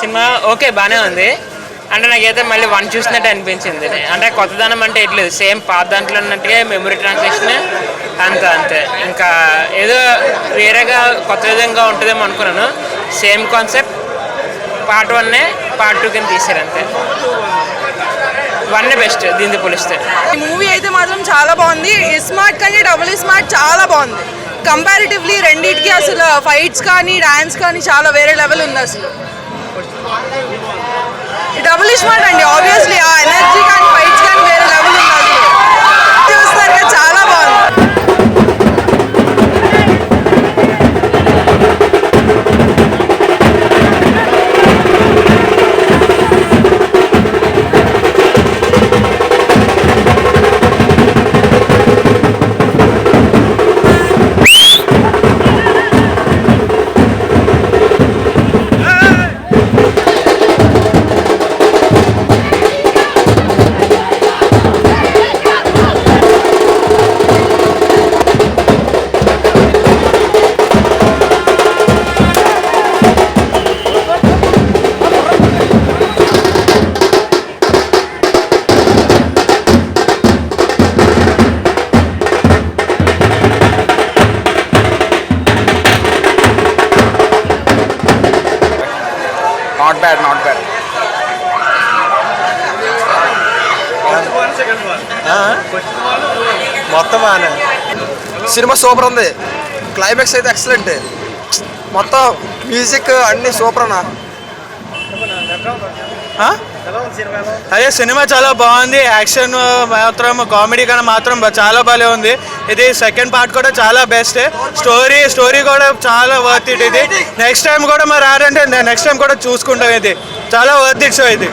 Cinema okay బాగానే ఉంది. అంటే నాకైతే మళ్ళీ వన్ చూసినట్టు అనిపించింది. అంటే కొత్తదనం అంటే ఇట్లేదు సేమ్ పాత దాంట్లో ఉన్నట్టుగా మెమరీ ట్రాన్సాక్షన్ అంత అంతే. ఇంకా ఏదో వేరేగా కొత్త విధంగా ఉంటుందేమో అనుకున్నాను. సేమ్ కాన్సెప్ట్ పార్ట్ వన్నే పార్ట్ టూ కింద తీసారు అంతే. వన్ బెస్ట్ దీంతో పోలిస్తే. ఈ మూవీ అయితే మాత్రం చాలా బాగుంది. స్మార్ట్ కానీ డబుల్ స్మార్ట్ చాలా బాగుంది. కంపారిటివ్లీ రెండింటికి అసలు ఫైట్స్ కానీ డాన్స్ కానీ చాలా వేరే లెవెల్ ఉంది అసలు. డబుల్ స్మార్ట్ అండి ఆబ్వియస్లీ ఆ ఎనర్జీ కానీ నాట్ బ్యాడ్ నాట్ బ్యాడ్ మొత్తం బాగానే సినిమా సూపర్ ఉంది. క్లైమాక్స్ అయితే ఎక్సలెంట్ మొత్తం మ్యూజిక్ అన్ని సూపర్ అన్న. అదే సినిమా చాలా బాగుంది. యాక్షన్ మాత్రం కామెడీ కన్నా మాత్రం చాలా బాగా ఉంది. ఇది సెకండ్ పార్ట్ కూడా చాలా బెస్ట్ స్టోరీ స్టోరీ కూడా చాలా వర్త్ ఇట్ ఇది. నెక్స్ట్ టైం కూడా మరి రారంటే నెక్స్ట్ టైం కూడా చూసుకుంటాం ఇది. చాలా వర్త్ ఇట్ షో ఇది.